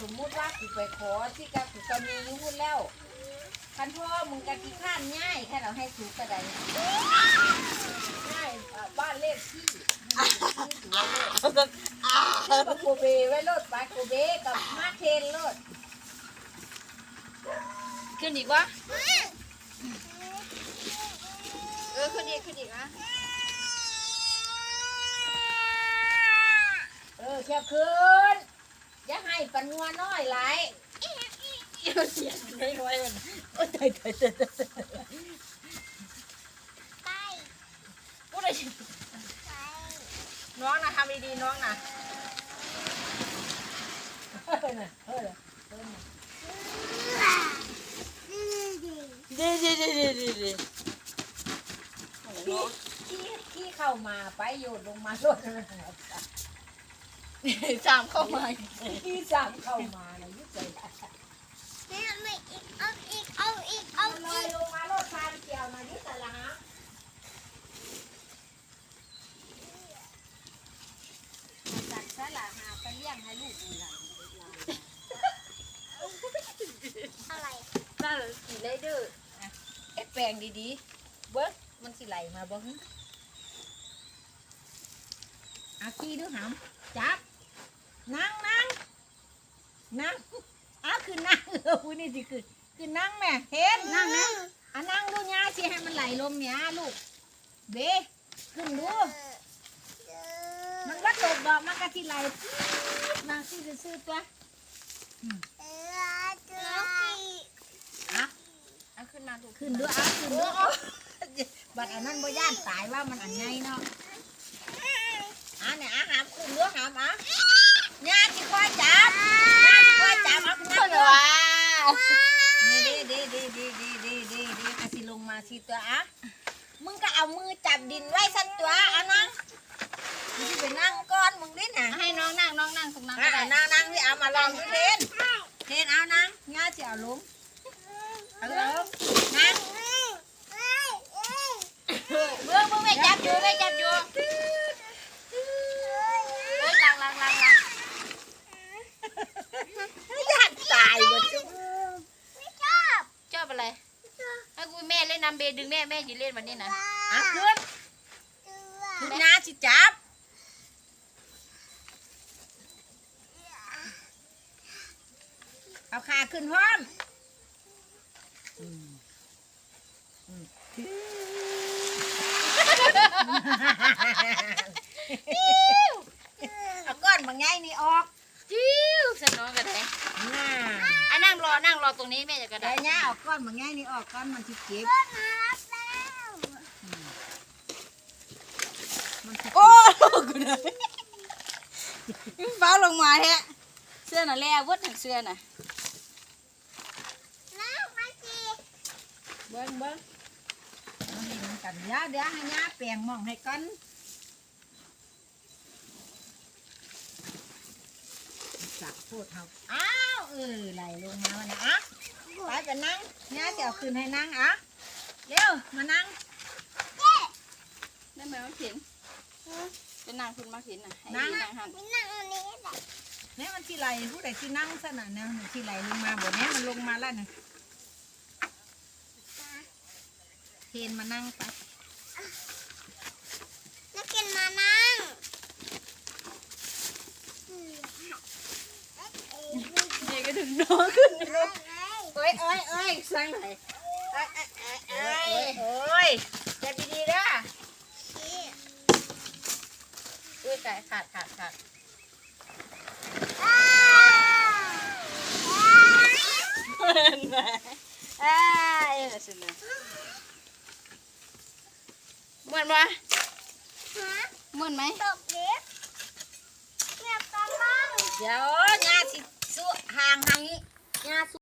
สมมุติว่ากูไปขอที่กับกูก็มีอยู่พุ่นแล้ว คันพ่อมึงกะกี่ข้านง่ายแค่เราให้สูกระไดง่ายเอ่อบ้านเลขที่ปะโกเบไว้รถปะโกเบกับมาเทนรถขึ้นอีกวะเออขึ้นอีกขึ้นอีกนะเออแค่คืนอย่าให้ ปันงัวน้อยหลายเดี๋ยวเสียงไม่ไหวมันโอ้ยตายตายตายตายพูดอะไรน้องนะทำดีๆน้องนะเออน่ะเออน่ะเออน่ะดีดีดีดีดีดีขี้ขี้ขี้เข้ามาไปโยนลงมารถนั่นน่ะ สามเข้ามาขี้สามเข้ามานะยุ่งใจได้เอาลอยลงมารถทานเกี่ยวมาที่ตลาดจัดสละหาไปเลี้ยงให้ลูกนี่ล่ะน่าจะขี่ไรเดอร์เอ็ดแปลงดีๆเบิ้งมันสิไหลมาบ่ฮึอาขี้ดูหำจับ นั่งนั่งนั่งอ้าคือนั่งเออพูนี่สิคือคือนั่งแม่เห็นนั่งนะอะนั่งดูยาสิให้มันไหลลงเนี่ยลูกเบขึ้นดูมันวัดตกดอกมันก็สิไหลมาสิซื้อๆตัวอะเอาขึ้นมาถูกขึ้นด้วยอะขึ้นด้วยอะบัดอันนั้นบ่ย่านตายว่ามันอันไงเนาะอะเนี่ยอะหามขึ้นด้วยหามอะ ญาติคอยจับญาติคอยจับเอาขึ้นมานด้วว้านี่ดีดีดีดีดีดีดีดีอาสิลงมาสิตัวอะมึงก็เอามือจับดินไว้สันตัวอะนั่งมึงไปนั่งก้อนมึงดิน่ะให้น้องนั่งน้องนั่งตรงนั้นก็อะได้นั่งนั่งที่เอามาลองดูเทนเทนเอานั่งญาติสิเอาลงเอาลงนั่งเบื้องเบื้องไม่จับอยู่ไม่จับอยู่เอ้ยลังลังลังลัง ญาติตายหมดจุ๊บ ชอบอะไรให้กูแม่เล่นน้ำเบดึงแม่แม่จะเล่นวันนี้นะอะขึ้นขึ้นญาติจับเอาขาขึ้นห้อมเอาก้อนบางไงนี่ออกจิ้วสนองกันเลยน่า นั่งรอนั่งรอตรงนี้แม่จะกระแต่ดาษเนี้ยเอาก้อนบางไงนี่ออกก้อนมันจะเก็บมันสิโอ้กูเลยฟ้าลงมาแฮะ เสื้อน่ะแล่วดถึงเสื้อน่ะเบิ้งเบิ้งเอาให้มันกันเดี๋ยวเดี๋ยวให้ย่าแปลงหมองให้ก่อนสักพูดเขาอ้าวเออไหลล งมาวันนะอะไปไปนั่งย่าจะเอาคืนให้นั่งอะเร็วมานั่งได้ไหมว่าเข็นเป็นนางคุณมาเข็นน่ะให้นั่งนางหันเนี่ยมันที่ไหลผู้ใดที่นั่งซะน่ะเนี่ยมันที่ไหลลงมาบ่เนี้ยมันลงมาแล้วนะเทนมานั่งไป ดึน้องขึ้นรถโอ้ยโอ้ยโอ้ยสั่งหน่อยโอ้ยจะดีดีๆนะอุ้ยขาดขาดขาดมันไหมเอ้ยสินะม่วนปะม่วนไหมตกเด็กเงียบตาบ้างเดี๋ยวงาสิ สู้ห่างให้ญา